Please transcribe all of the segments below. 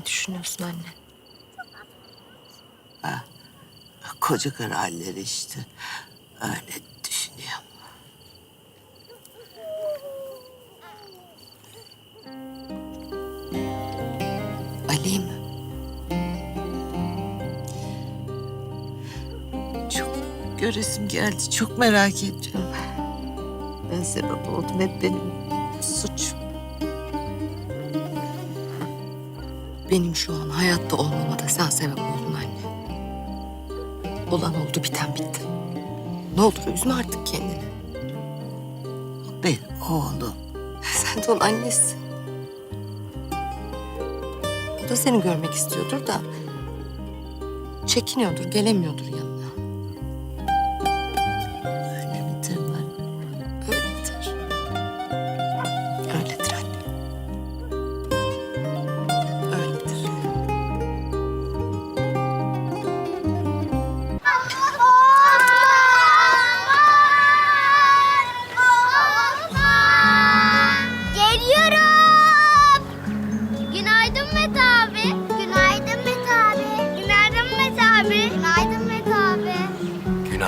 Ne düşünüyorsun anne? Koca karı işte. Öyle düşünüyorum. Ali mi? Çok göresim geldi. Çok merak ediyorum. Ben sebep oldum. Hep benim Benim şu an hayatta olmama da sen sebep oldun anne. Olan oldu biten bitti. Ne olur üzme artık kendini. O benim oğlum. Sen de onun annesi. O da seni görmek istiyordur da... ...çekiniyordur, gelemiyordur yanına.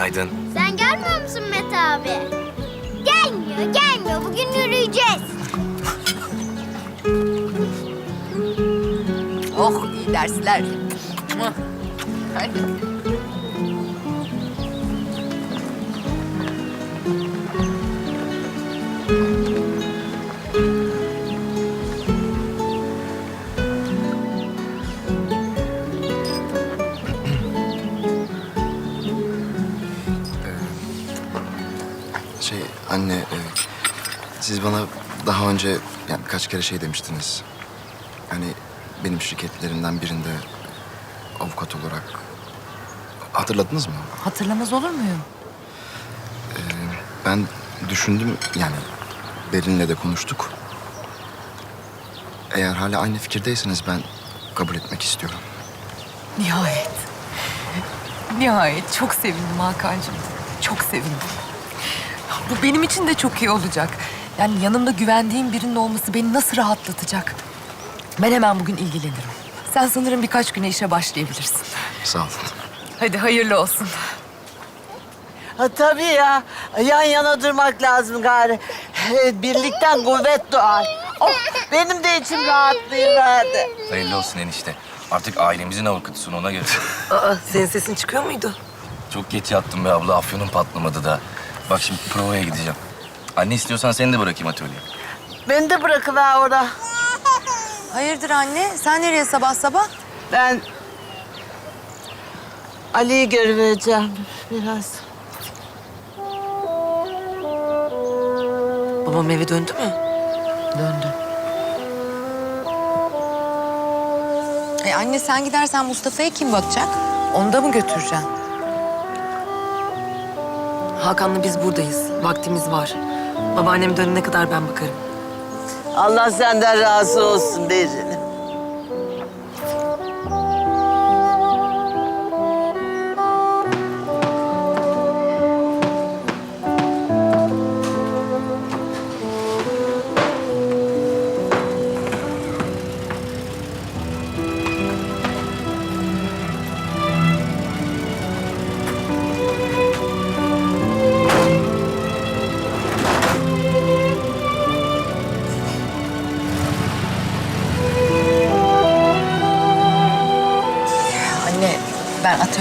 Günaydın. Sen gelmiyor musun Mete abi? Gelmiyor, gelmiyor. Bugün yürüyeceğiz. Oh iyi dersler. Hadi. Şey anne, e, siz bana daha önce yani birkaç kere şey demiştiniz. Hani benim şirketlerimden birinde avukat olarak hatırladınız mı? Hatırlamaz olur muyum? Ben düşündüm yani Berin'le de konuştuk. Eğer hala aynı fikirdeyseniz ben kabul etmek istiyorum. Nihayet. Nihayet. Çok sevindim Hakan'cığım. Çok sevindim. Bu benim için de çok iyi olacak. Yani yanımda güvendiğim birinin olması beni nasıl rahatlatacak? Ben hemen bugün ilgilenirim. Sen sanırım birkaç güne işe başlayabilirsin. Sağ olun. Hadi hayırlı olsun. Ha tabii ya. Yan yana durmak lazım gari. Birlikten kuvvet doğar. Oh, benim de içim rahatlayıverdi. Hayırlı olsun enişte. Artık ailemizin avukatısın ona göre. Aa, senin sesin çıkıyor muydu? Çok geç yattım be abla. Afyonum patlamadı da. Bak şimdi provaya gideceğim. Anne istiyorsan seni de bırakayım atölyeye. Beni de bırakıver orada. Hayırdır anne? Sen nereye sabah sabah? Ben Ali'yi görüvereceğim biraz. Babam eve döndü mü? Döndü. E anne sen gidersen Mustafa'ya kim bakacak? Onu da mı götüreceksin? Hakan'la biz buradayız. Vaktimiz var. Babaannem dönene kadar ben bakarım. Allah senden razı olsun Berinim.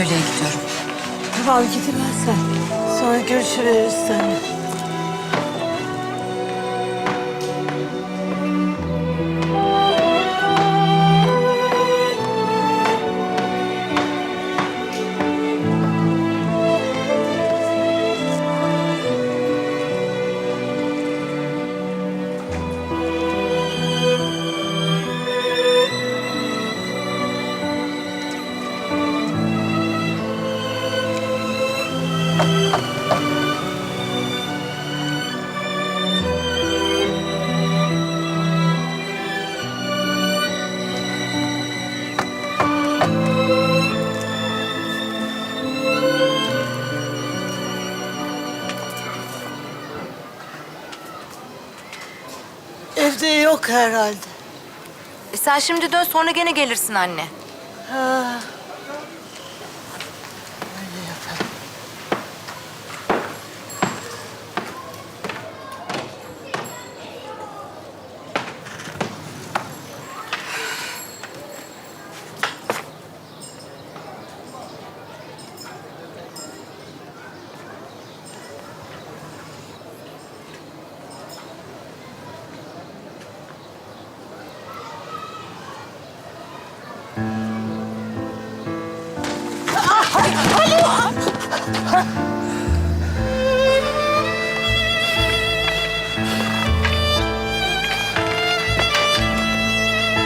Ben atölyeye gidiyorum. Tamam gidemezsen. Sonra görüşürüz sen. Evde yok herhalde. E sen şimdi dön sonra gene gelirsin anne.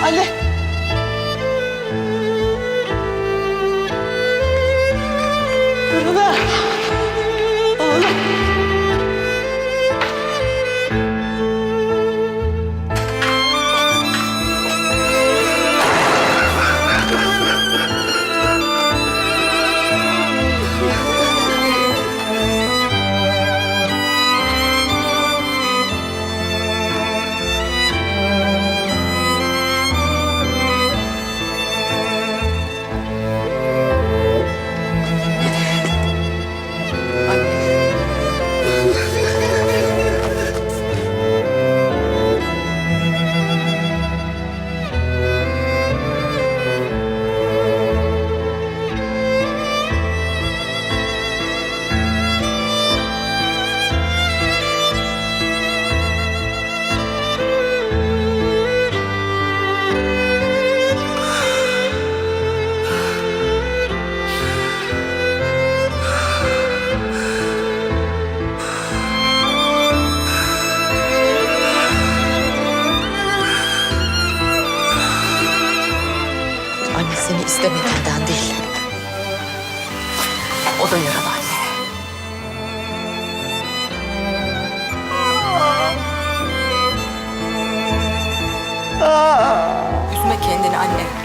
Ali. İstemediğinden değil. O da yaralı anne. Üzme kendini anne.